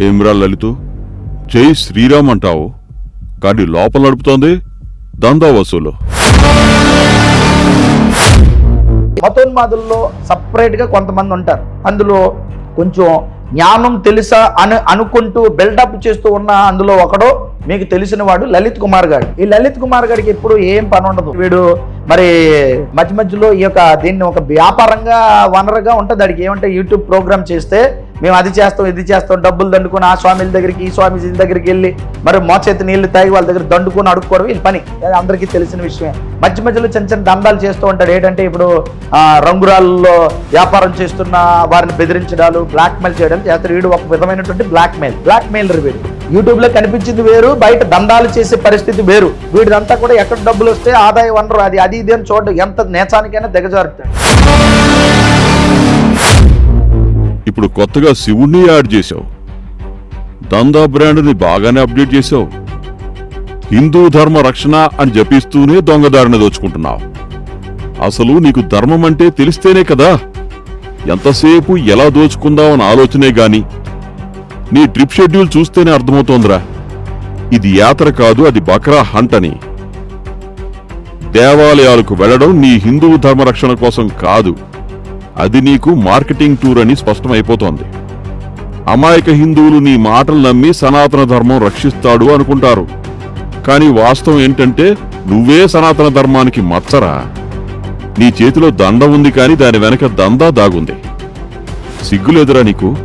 ఏమ్రా లలితు జై శ్రీరామ్ అంటావు కానీ లోపల నడుపుతోంది దందా వసూలు మతోన్మాదుల్లో సపరేట్గా కొంతమంది ఉంటారు. అందులో కొంచెం జ్ఞానం తెలుసా అని అనుకుంటూ బిల్డప్ చేస్తూ ఉన్న అందులో ఒకడు మీకు తెలిసిన వాడు లలిత్ కుమార్ గారు ఈ లలిత్ కుమార్ గారికి ఎప్పుడు ఏం పని ఉండదు వీడు మరి మధ్య మధ్యలో ఈ యొక్క దీన్ని ఒక వ్యాపారంగా వనరుగా ఉంటుంది. దానికి ఏమంటే యూట్యూబ్ ప్రోగ్రామ్ చేస్తే మేము అది చేస్తాం ఇది చేస్తాం డబ్బులు దండుకొని ఆ స్వామిల దగ్గరికి ఈ స్వామి దగ్గరికి వెళ్ళి మరి మోచేతి నీళ్ళు తాగి వాళ్ళ దగ్గర దండుకొని అడుక్కోవడం ఇది పని. అది అందరికీ తెలిసిన విషయమే. మధ్య మధ్యలో చిన్న చిన్న దందాలు చేస్తూ ఉంటాడు. ఏంటంటే ఇప్పుడు రంగురాళ్ళలో వ్యాపారం చేస్తున్న వారిని బెదిరించడాలు బ్లాక్ మెయిల్ చేయడం చేస్తారు. వీడు ఒక విధమైనటువంటి బ్లాక్ మెయిల్ బ్లాక్ వీడు. యూట్యూబ్లో కనిపించింది వేరు బయట దందాలు చేసే పరిస్థితి వేరు. వీడిదంతా కూడా ఎక్కడ డబ్బులు వస్తే ఆదాయ వనరు అది అది ఇది అని చూడడం ఎంత నేచానికైనా దిగజారుతాడు ఇప్పుడు కొత్తగా శివుణ్ణి యాడ్ చేశావు. దందా బ్రాండ్ని బాగానే అప్డేట్ చేశావు. హిందూ ధర్మ రక్షణ అని జపిస్తూనే దొంగదారిని దోచుకుంటున్నావు. అసలు నీకు ధర్మం అంటే తెలిస్తేనే కదా. ఎంతసేపు ఎలా దోచుకుందామన్న ఆలోచనే గాని నీ ట్రిప్ షెడ్యూల్ చూస్తేనే అర్థమవుతోందిరా. ఇది యాత్ర కాదు అది బక్రా హంట్ అని దేవాలయాలకు వెళ్ళడం నీ హిందూ ధర్మ రక్షణ కోసం కాదు. అది నీకు మార్కెటింగ్ టూర్ అని స్పష్టమైపోతోంది. అమాయక హిందువులు నీ మాటలు నమ్మి సనాతన ధర్మం రక్షిస్తాడు అనుకుంటారు. కానీ వాస్తవం ఏంటంటే నువ్వే సనాతన ధర్మానికి మచ్చరా. నీ చేతిలో దండ ఉంది కానీ దాని వెనక దందా దాగుంది. సిగ్గులేదురా నీకు?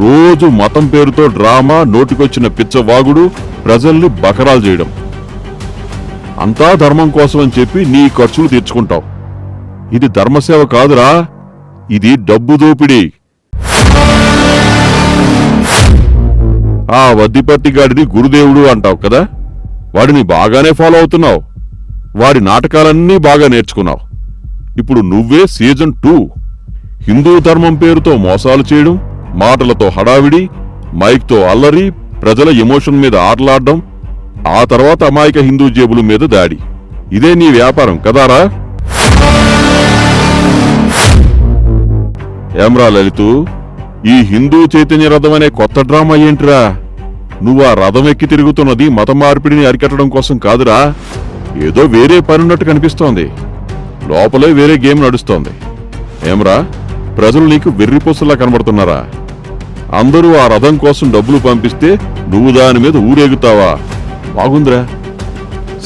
రోజు మతం పేరుతో డ్రామా నోటికొచ్చిన పిచ్చవాగుడు ప్రజల్ని బకరాలు చేయడం. అంతా ధర్మం కోసం అని చెప్పి నీ ఖర్చులు తీర్చుకుంటావు. ఇది ధర్మసేవ కాదురా ఇది డబ్బు దోపిడీ. ఆ వద్దిపట్టి గాడిని గురుదేవుడు అంటావు కదా? వాడిని బాగానే ఫాలో అవుతున్నావు. వాడి నాటకాలన్నీ బాగా నేర్చుకున్నావు. ఇప్పుడు నువ్వే సీజన్ టూ. హిందూ ధర్మం పేరుతో మోసాలు చేయడం మాటలతో హడావిడి మైక్తో అల్లరి ప్రజల ఎమోషన్ మీద ఆటలాడడం ఆ తర్వాత అమాయక హిందూ జేబుల మీద దాడి. ఇదే నీ వ్యాపారం కదారా? ఏమ్రా లలితు ఈ హిందూ చైతన్య రథం అనే కొత్త డ్రామా ఏంట్రా? నువ్వు ఆ రథం ఎక్కి తిరుగుతున్నది మత మార్పిడిని అరికట్టడం కోసం కాదురా. ఏదో వేరే పనున్నట్టు కనిపిస్తోంది. లోపలే వేరే గేమ్ నడుస్తోంది. ఏమ్రా? ప్రజలు నీకు వెర్రిపోసలా కనబడుతున్నారా? అందరూ ఆ రథం కోసం డబ్బులు పంపిస్తే నువ్వు దాని మీద ఊరేగుతావా? బాగుందిరా.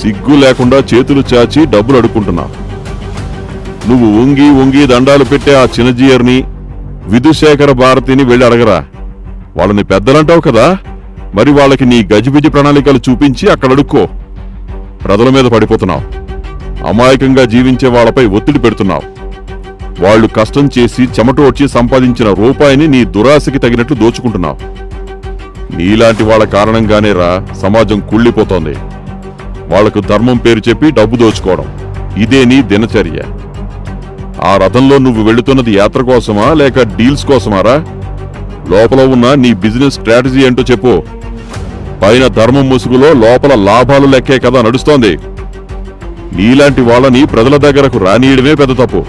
సిగ్గు లేకుండా చేతులు చాచి డబ్బులు అడుక్కుంటున్నావు. నువ్వు వంగి వంగి దండాలు పెట్టే ఆ చిన్నజీయర్ని విధుశేఖర భారతిని వెళ్ళి అడగరా. వాళ్ళని పెద్దలంటావు కదా? మరి వాళ్ళకి నీ గజిబిజి ప్రణాళికలు చూపించి అక్కడ అడుక్కో. ప్రజల మీద పడిపోతున్నావు. అమాయకంగా జీవించే వాళ్ళపై ఒత్తిడి పెడుతున్నావు. వాళ్ళు కష్టం చేసి చెమటోడ్చి సంపాదించిన రూపాయిని నీ దురాశకి తగినట్లు దోచుకుంటున్నావు నీలాంటి వాళ్ళ కారణంగానే రా సమాజం కుళ్ళిపోతోంది. వాళ్ళకు ధర్మం పేరు చెప్పి డబ్బు దోచుకోవడం. ఇదే నీ దినచర్య. ఆ రథంలో నువ్వు వెళుతున్నది యాత్ర కోసమా లేక డీల్స్ కోసమారా లోపల ఉన్న నీ బిజినెస్ స్ట్రాటజీ ఏంటో చెప్పు. పైన ధర్మం ముసుగులో లోపల లాభాలు లెక్కే కదా నడుస్తోంది. నీలాంటి వాళ్ళని ప్రజల దగ్గరకు రానియడమే పెద్ద తప్పు.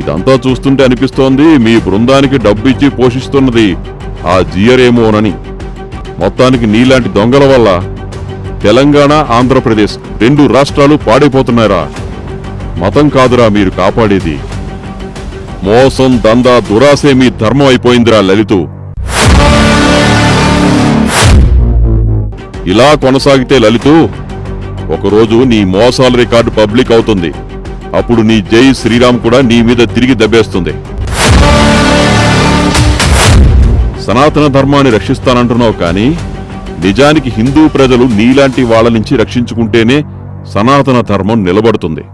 ఇదంతా చూస్తుంటే అనిపిస్తోంది మీ బృందానికి డబ్బు ఇచ్చి పోషిస్తున్నది ఆ జియరేమోనని. మొత్తానికి నీలాంటి దొంగల వల్ల తెలంగాణ ఆంధ్రప్రదేశ్ రెండు రాష్ట్రాలు పాడైపోతున్నారా మతం కాదురా మీరు కాపాడేది. మోసం దందా దురాసే మీ ధర్మం అయిపోయిందిరా లలితు. ఇలా కొనసాగితే లలితు ఒకరోజు నీ మోసాల రికార్డు పబ్లిక్ అవుతుంది. అప్పుడు నీ జై శ్రీరామ్ కూడా నీ మీద తిరిగి దెబ్బేస్తుంది. సనాతన ధర్మాన్ని రక్షిస్తానంటున్నావు కానీ నిజానికి హిందూ ప్రజలు నీలాంటి వాళ్ళ నుంచి రక్షించుకుంటేనే సనాతన ధర్మం నిలబడుతుంది.